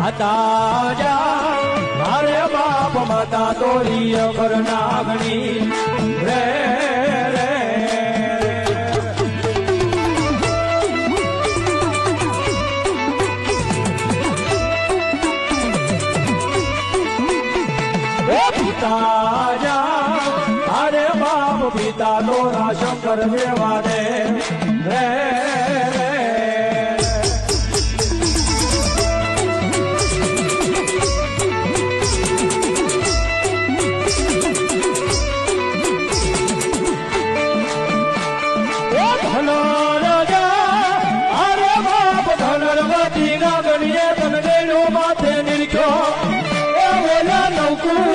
જા મારે બાપ માતા તોરી અમર નાગણી રે રે રે. પિતા જા મારે બાપ પિતા તોરા શંકર દેવા દે ધનવતી ના ગણીએ તન દેનો માથે નિરખ્યો. એ બોલ્યા નવકું